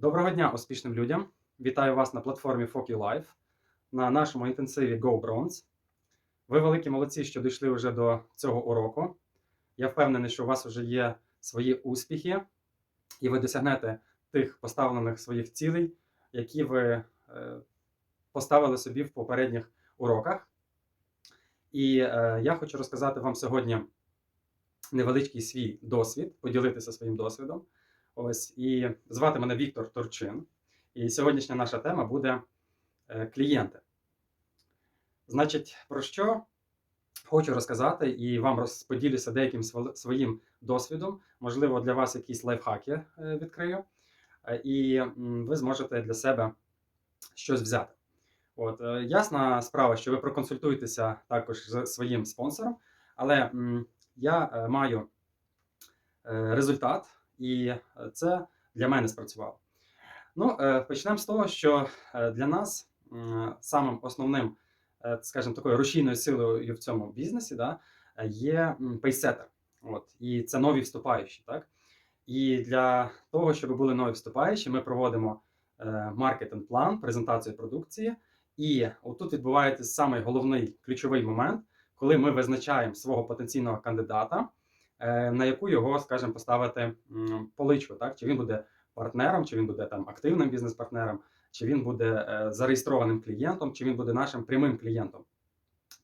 Доброго дня успішним людям! Вітаю вас на платформі Foki Life на нашому інтенсиві Go Bronze. Ви великі молодці, що дійшли вже до цього уроку. Я впевнений, що у вас вже є свої успіхи, і ви досягнете тих поставлених своїх цілей, які ви е, поставили собі в попередніх уроках. І е, я хочу розказати вам сьогодні невеличкий свій досвід, поділитися своїм досвідом. Ось і звати мене Віктор Турчин. І сьогоднішня наша тема буде е, клієнти. Значить, про що хочу розказати і вам розподілюся деяким своїм досвідом. Можливо, для вас якісь лайфхаки е, відкрию, Е, і ви зможете для себе щось взяти. От, ясна справа, що ви проконсультуєтеся також з своїм спонсором, але я маю результат, і е, це для мене спрацювало. Ну, е, почнемо з того, що е, для нас самим основним, скажімо, такою рушійною силою в цьому бізнесі да, є пейсетер. От, і це нові вступаючі. Так? І для того, щоб були нові вступаючі, ми проводимо маркетинг-план, презентацію продукції. І отут відбувається самий головний ключовий момент, коли ми визначаємо свого потенційного кандидата, на яку його, скажімо, поставити поличку, так? Чи він буде партнером, чи він буде там активним бізнес-партнером, чи він буде е, зареєстрованим клієнтом, чи він буде нашим прямим клієнтом,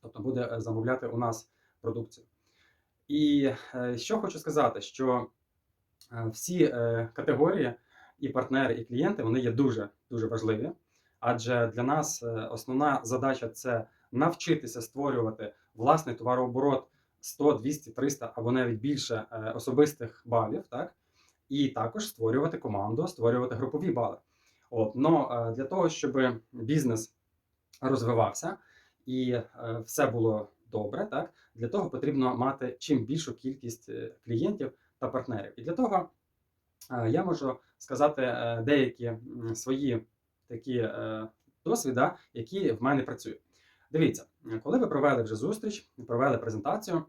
тобто буде е, замовляти у нас продукцію. І е, що хочу сказати, що е, всі е, категорії, і партнери, і клієнти, вони є дуже дуже важливі. Адже для нас е, основна задача це навчитися створювати власний товарооборот 100, 200, 300 або навіть більше е, особистих балів, так? І також створювати команду, створювати групові бали. От, но е, для того, щоб бізнес розвивався і е, все було добре, так, для того потрібно мати чим більшу кількість клієнтів та партнерів. І для того я можу сказати деякі свої такі досвіда, які в мене працюють. Дивіться, коли ви провели вже зустріч, провели презентацію,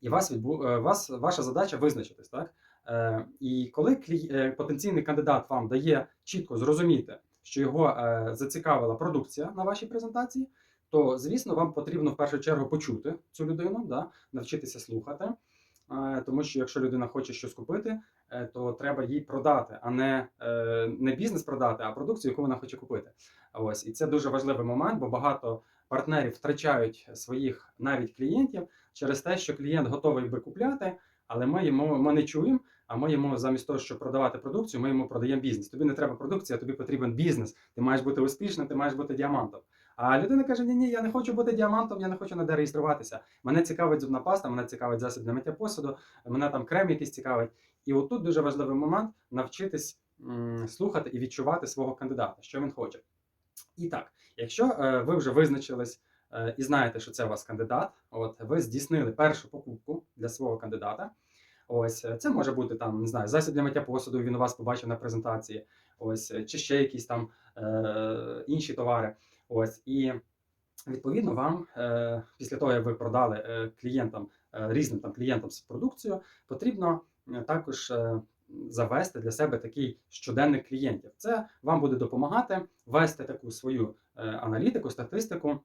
і вас відбу... е, вас ваша задача визначитись, так? Е, і коли клі... е, потенційний кандидат вам дає чітко зрозуміти, що його е, зацікавила продукція на вашій презентації, то звісно вам потрібно в першу чергу почути цю людину, да? навчитися слухати. Е, тому що якщо людина хоче щось купити, то треба їй продати, а не, не бізнес продати, а продукцію, яку вона хоче купити. Ось і це дуже важливий момент, бо багато партнерів втрачають своїх навіть клієнтів через те, що клієнт готовий би купляти, але ми йому ми не чуємо. А ми йому замість того, щоб продавати продукцію, ми йому продаємо бізнес. Тобі не треба продукція, тобі потрібен бізнес. Ти маєш бути успішним, ти маєш бути діамантом. А людина каже: Ні, ні, я не хочу бути діамантом, я не хочу ніде реєструватися. Мене цікавить зубна паста, мене цікавить засіб для миття посуду, мене там крем якийсь цікавить. І отут дуже важливий момент навчитись слухати і відчувати свого кандидата, що він хоче. І так, якщо е, ви вже визначились е, і знаєте, що це у вас кандидат, от ви здійснили першу покупку для свого кандидата. Ось е, це може бути там, не знаю, засіб для миття посуду. Він у вас побачив на презентації, ось чи ще якісь там е, інші товари. Ось і відповідно вам е, після того, як ви продали клієнтам різним там клієнтам з продукцією, потрібно також завести для себе такий щоденник клієнтів. Це вам буде допомагати вести таку свою е, аналітику, статистику,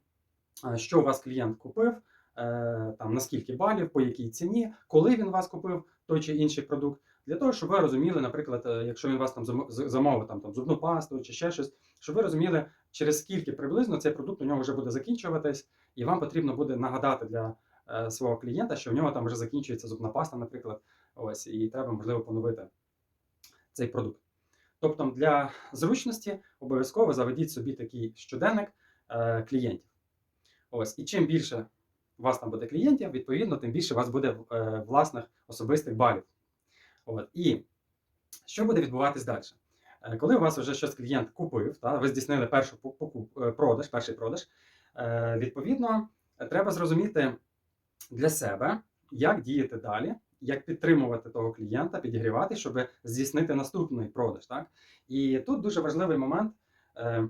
е, що у вас клієнт купив, е, там наскільки балів, по якій ціні, коли він вас купив той чи інший продукт, для того, щоб ви розуміли, наприклад, якщо він вас там замо- замовив там, там зубну пасту чи ще щось, щоб ви розуміли, через скільки приблизно цей продукт у нього вже буде закінчуватись, і вам потрібно буде нагадати для свого клієнта, що в нього там вже закінчується зубна паста, наприклад, ось, і треба можливо поновити цей продукт. Тобто для зручності обов'язково заведіть собі такий щоденник е, клієнтів. Ось, і чим більше у вас там буде клієнтів, відповідно, тим більше у вас буде е, власних особистих балів. От. І що буде відбуватись далі? Е, Коли у вас вже щось клієнт купив, та, ви здійснили першу покуп, е, продаж, перший продаж, е, відповідно, треба зрозуміти для себе, як діяти далі, як підтримувати того клієнта, підігрівати, щоб здійснити наступний продаж. Так? І тут дуже важливий момент. е,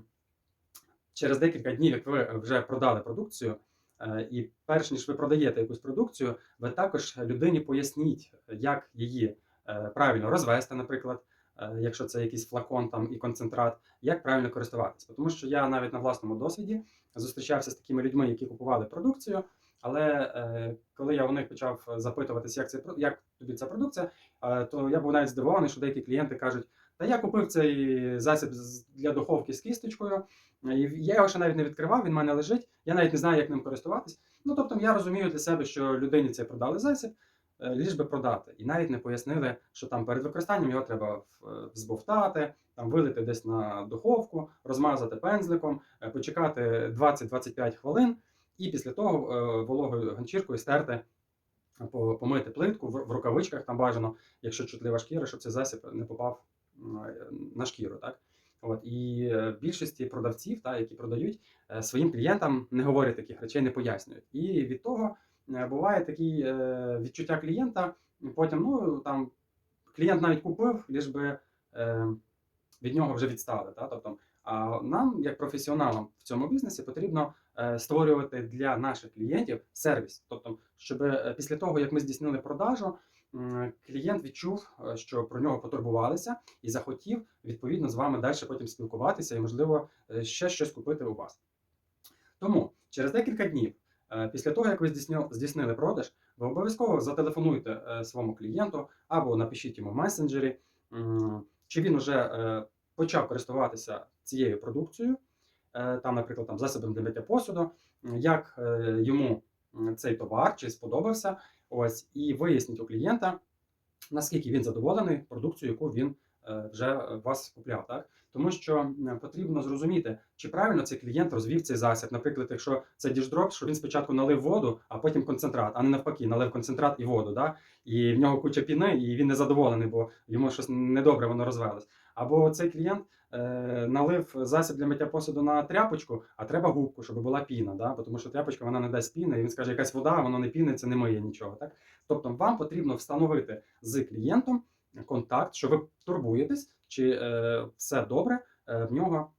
Через декілька днів, як ви вже продали продукцію, е, і перш ніж ви продаєте якусь продукцію, ви також людині поясніть, як її е, правильно розвести, наприклад, якщо це якийсь флакон там і концентрат, як правильно користуватися. Тому що я навіть на власному досвіді зустрічався з такими людьми, які купували продукцію. Але е, коли я у них почав запитуватися, як це як тобі ця продукція, е, то я був навіть здивований, що деякі клієнти кажуть: та я купив цей засіб для духовки з кісточкою, і я його ще навіть не відкривав, він в мене лежить, я навіть не знаю, як ним користуватись. Ну тобто я розумію для себе, що людині це продали засіб, е, ліж би продати. І навіть не пояснили, що там перед використанням його треба взбовтати, там вилити десь на духовку, розмазати пензликом, е, почекати 20-25 хвилин, і після того е, вологою ганчіркою стерти, е, помити плитку в в рукавичках там бажано, якщо чутлива шкіра, щоб цей засіб не попав е, на шкіру. Так? От, і е, більшості продавців, та, які продають, своїм клієнтам не говорять таких речей, не пояснюють. І від того буває таке відчуття клієнта. Потім, ну там клієнт навіть купив, ліж би від нього вже відстали. Та? Тобто, нам, як професіоналам в цьому бізнесі, потрібно е, створювати для наших клієнтів сервіс. Тобто, щоб е, після того, як ми здійснили продажу, клієнт відчув, е, що про нього потурбувалися і захотів відповідно з вами далі потім спілкуватися і, можливо, ще щось купити у вас. Тому через декілька днів, після того, як ви здійснили, продаж, ви обов'язково зателефонуйте своєму клієнту або напишіть йому в месенджері, чи він вже почав користуватися цією продукцією, е, там, наприклад, там, засобом для миття посуду, як е, йому цей товар чи сподобався, ось, і виясніть у клієнта, наскільки він задоволений продукцією, яку він е, вже вас купляв. Так? Тому що потрібно зрозуміти, чи правильно цей клієнт розвів цей засіб. Наприклад, якщо це діждроп, що він спочатку налив воду, а потім концентрат, а не навпаки, налив концентрат і воду. Да? І в нього куча піни, і він не задоволений, бо йому щось недобре воно розвелось. Або цей клієнт налив засіб для миття посуду на тряпочку, а треба губку, щоб була піна. Да? Тому що тряпочка вона не дасть піни, і він скаже, якась вода, воно не піниться, не миє нічого. Так? Тобто вам потрібно встановити з клієнтом контакт, що ви турбуєтесь, чи е, все добре е, в нього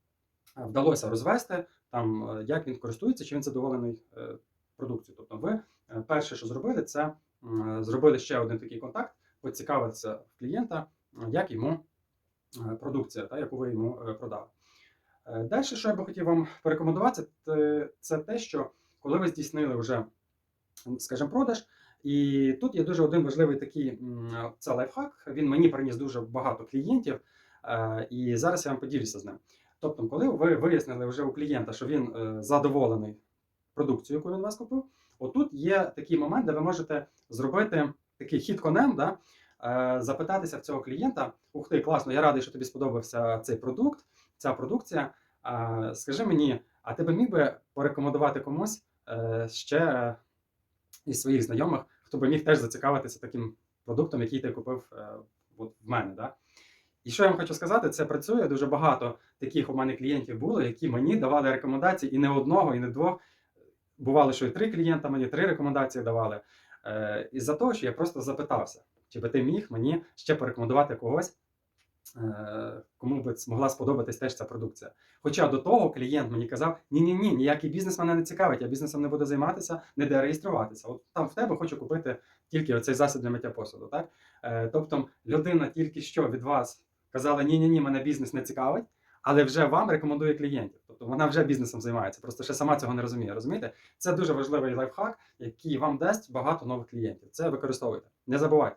е, вдалося розвести, там, е, як він користується, чи він задоволений е, продукцією. Тобто, ви е, перше, що зробили, це е, зробили ще один такий контакт, поцікавитися в клієнта, е, як йому е, продукція, та, яку ви йому е, продали. Е, Далі, що я би хотів вам порекомендувати, це- те, що коли ви здійснили вже, скажімо, продаж, і тут є дуже один важливий такий це лайфхак. Він мені приніс дуже багато клієнтів, е, і зараз я вам поділюся з ним. Тобто, коли ви вияснили вже у клієнта, що він е, задоволений продукцією, яку він вас купив, отут є такий момент, де ви можете зробити такий хід конем, да, е, запитатися в цього клієнта: Ух ти, класно, я радий, що тобі сподобався цей продукт, ця продукція. Скажи мені, а ти би міг би порекомендувати комусь е, ще із своїх знайомих, хто би міг теж зацікавитися таким продуктом, який ти купив е, в мене. Да? І що я вам хочу сказати, це працює дуже багато таких у мене клієнтів було, які мені давали рекомендації і не одного, і не двох. Бувало, що і три клієнта мені три рекомендації давали. Е, із-за того, що я просто запитався, чи би ти міг мені ще порекомендувати когось, е, кому би змогла сподобатись теж ця продукція. Хоча до того клієнт мені казав: ні, ні, ні, ніякий бізнес мене не цікавить, я бізнесом не буду займатися, не де реєструватися. От там в тебе хочу купити тільки оцей засіб для миття посуду. Так? Е, тобто людина тільки що від вас казала: ні, ні, ні, мене бізнес не цікавить. Але вже вам рекомендує клієнтів, тобто вона вже бізнесом займається, просто ще сама цього не розуміє. Розумієте? Це дуже важливий лайфхак, який вам дасть багато нових клієнтів. Це використовуйте. Не забувайте.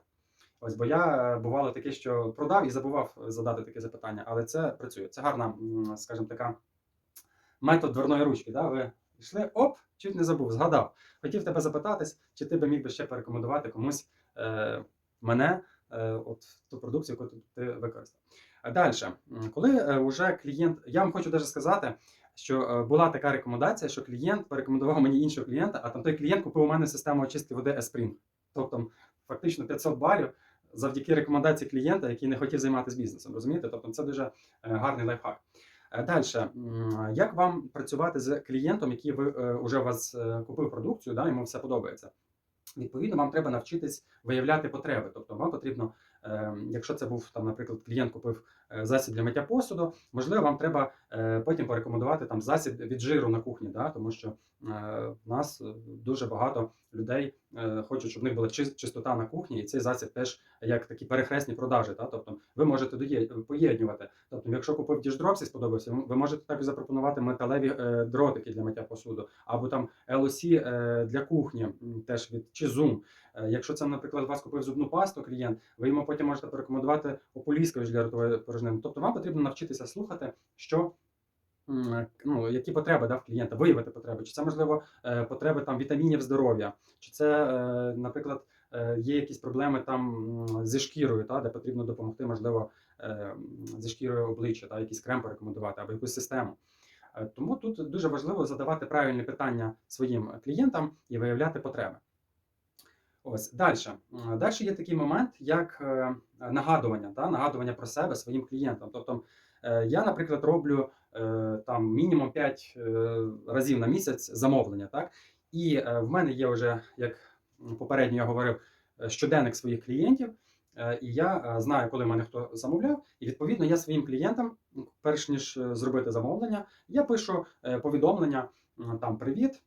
Ось, бо я е, бувало таке, що продав і забував задати таке запитання, але це працює. Це гарна, скажімо, така метод дверної ручки. Да? Ви йшли, оп, чуть не забув, згадав. Хотів тебе запитатись, чи ти би міг би ще порекомендувати комусь е, мене, е, от ту продукцію, яку ти використав. Далі, коли е, вже клієнт, я вам хочу даже сказати, що е, була така рекомендація, що клієнт порекомендував мені іншого клієнта, а там той клієнт купив у мене систему очистки води Espring. Тобто, фактично 500 балів завдяки рекомендації клієнта, який не хотів займатися бізнесом. Розумієте? Тобто, це дуже е, гарний лайфхак. Далі, як вам працювати з клієнтом, який ви е, вже у вас е, купив продукцію, да, йому все подобається? Відповідно, вам треба навчитись виявляти потреби. Тобто, вам потрібно, е, якщо це був там, наприклад, клієнт купив е, засіб для миття посуду. Можливо, вам треба е, потім порекомендувати там засіб від жиру на кухні, да? тому що е, в нас е, дуже багато людей е, хочуть, щоб в них була чистота на кухні, і цей засіб теж як такі перехресні продажі. Да? Тобто ви можете поєднувати. Тобто, якщо купив діждропс сподобався, ви можете також запропонувати металеві е, дротики для миття посуду, або там LOC е, для кухні, теж від чи Zoom. Е, Якщо це, наприклад, вас купив зубну пасту клієнт, ви йому потім можете порекомендувати ополіскувач для ротової порожнини. Тобто вам потрібно навчитися слухати, що. Ну, які потреби да, в клієнта, виявити потреби, чи це можливо е, потреби там вітамінів здоров'я, чи це, е, наприклад, е, є якісь проблеми там зі шкірою, та, де потрібно допомогти, можливо, зі шкірою обличчя, та, якийсь крем порекомендувати або якусь систему. Тому тут дуже важливо задавати правильні питання своїм клієнтам і виявляти потреби. Ось далі. Далі є такий момент, як е, нагадування, та, нагадування про себе своїм клієнтам. Тобто е, я, наприклад, роблю е, там мінімум 5 е, разів на місяць замовлення. Так? І е, в мене є вже, як попередньо я говорив, е, щоденник своїх клієнтів. Е, І я е, знаю, коли мене хто замовляв, і відповідно я своїм клієнтам, перш ніж е, зробити замовлення, я пишу е, повідомлення там Привіт,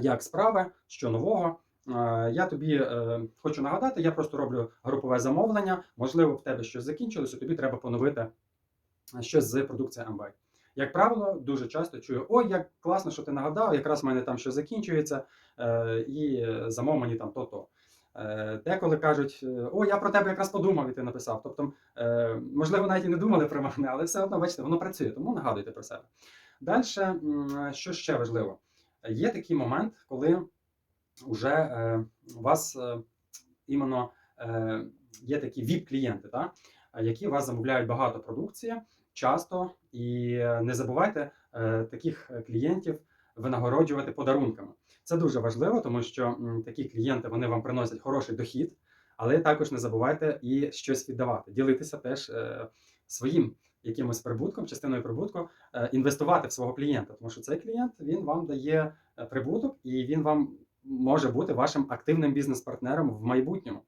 як справи, що нового. Е, Я тобі е, хочу нагадати, я просто роблю групове замовлення. Можливо, в тебе щось закінчилося, тобі треба поновити щось з продукції Amway. Як правило, дуже часто чую: ой, як класно, що ти нагадав, якраз в мене там щось закінчується, е, і замов мені там то-то. Деколи кажуть, о, я про тебе якраз подумав, і ти написав. Тобто, можливо, навіть і не думали про мене, але все одно, бачите, воно працює, тому нагадуйте про себе. Далі, що ще важливо? Є такий момент, коли вже е, у вас е, іменно е, є такі VIP-клієнти, та, які у вас замовляють багато продукції часто, і не забувайте таких клієнтів винагороджувати подарунками. Це дуже важливо, тому що такі клієнти вони вам приносять хороший дохід, але також не забувайте і щось віддавати, ділитися теж своїм якимось прибутком, частиною прибутку, інвестувати в свого клієнта, тому що цей клієнт він вам дає прибуток і він вам може бути вашим активним бізнес-партнером в майбутньому.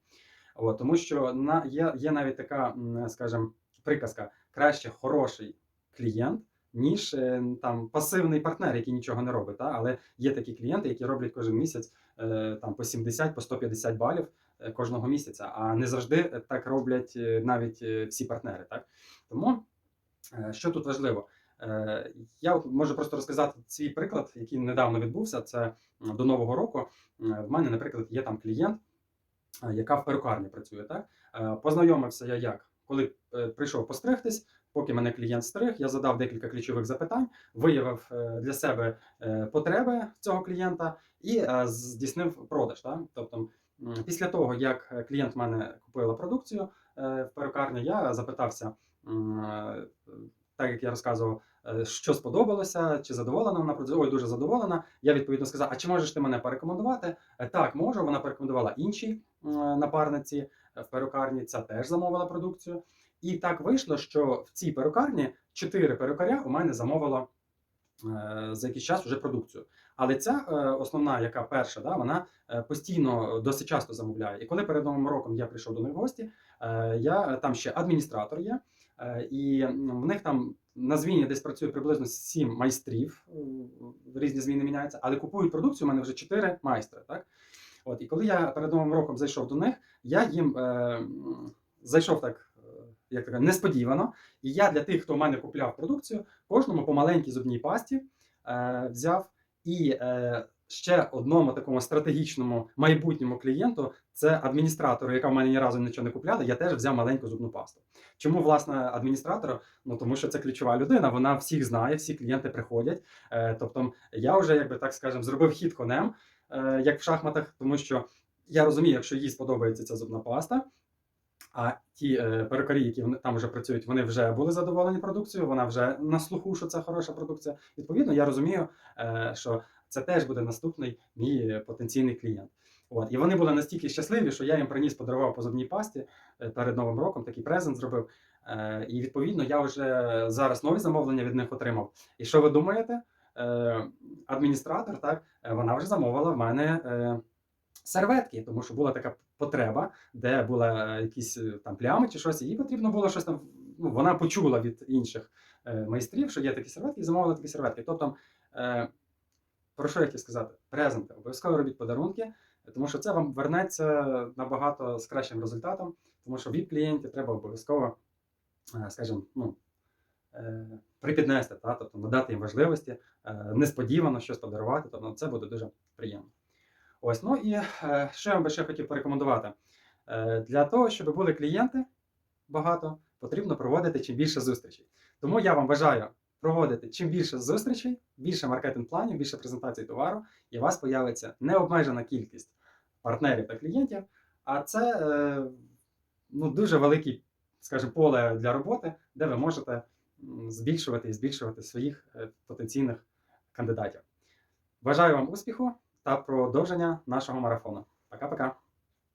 От, тому що на, є, є навіть така, скажімо, приказка: краще хороший клієнт, ніж е, там пасивний партнер, який нічого не робить. Та? Але є такі клієнти, які роблять кожен місяць е, там по 70, по 150 балів е, кожного місяця, а не завжди так роблять навіть всі партнери. Так? Тому що тут важливо? Е, Я можу просто розказати свій приклад, який недавно відбувся. Це до нового року. Е, В мене, наприклад, є там клієнт, е, яка в перукарні працює. Так? Познайомився я як? Коли прийшов постригтись, поки мене клієнт стриг, я задав декілька ключових запитань, виявив для себе потреби цього клієнта і здійснив продаж. Так? Тобто, після того, як клієнт в мене купила продукцію в перукарні, я запитався, так як я розказував, е, що сподобалося, чи задоволена вона продукцією. Ой, дуже задоволена. Я відповідно сказав: А чи можеш ти мене порекомендувати? Е, Так, можу. Вона порекомендувала іншій напарниці е, в перукарні. Ця теж замовила продукцію. І так вийшло, що в цій перукарні чотири перукаря у мене замовило за якийсь час вже продукцію. Але ця основна, яка перша, да, вона постійно досить часто замовляє. І коли перед новим роком я прийшов до них в гості, я там ще адміністратор є, і в них там на зміні десь працює приблизно сім майстрів, е, різні зміни міняються, але купують продукцію у мене вже чотири майстри. Так? От, і коли я перед новим роком зайшов до них, я їм е, зайшов так. е, Як така несподівано, і я для тих, хто в мене купляв продукцію, кожному по маленькій зубній пасті е, взяв. І е, ще одному такому стратегічному майбутньому клієнту, це адміністратору, яка в мене ні разу нічого не купляла, я теж взяв маленьку зубну пасту. Чому власне адміністратору? Ну тому що це ключова людина, вона всіх знає, всі клієнти приходять. Е, тобто я вже, якби так скажемо, зробив хід конем, е, як в шахматах, тому що я розумію, якщо їй сподобається ця зубна паста. А ті е, перукарі, які вони там вже працюють, вони вже були задоволені продукцією, вона вже на слуху, що це хороша продукція. Відповідно, я розумію, е, що це теж буде наступний мій потенційний клієнт. От і вони були настільки щасливі, що я їм приніс, подарував по зубній пасті е, перед новим роком, такий презент зробив. Е, і відповідно я вже зараз нові замовлення від них отримав. І що ви думаєте? Е, адміністратор, так е, вона вже замовила в мене е, серветки, тому що була така потреба, де були якісь е, там плями чи щось, їй потрібно було щось там ну, вона почула від інших е, майстрів, що є такі серветки, і замовила такі серветки. Тобто, е, про що я хотів сказати? Презенти, обов'язково робіть подарунки, тому що це вам вернеться набагато з кращим результатом, тому що від клієнтів треба обов'язково, е, скажімо, ну, е, припіднести, та, тобто надати їм важливості, е, несподівано щось подарувати, тобто це буде дуже приємно. Ось, ну і що я вам би ще хотів порекомендувати? Для того, щоб були клієнти багато, потрібно проводити чим більше зустрічей. Тому я вам бажаю проводити чим більше зустрічей, більше маркетинг-планів, більше презентацій товару, і у вас появиться необмежена кількість партнерів та клієнтів, а це е, ну, дуже велике, скажімо, поле для роботи, де ви можете збільшувати і збільшувати своїх е, потенційних кандидатів. Бажаю вам успіху та продовження нашого марафону. Пока-пока.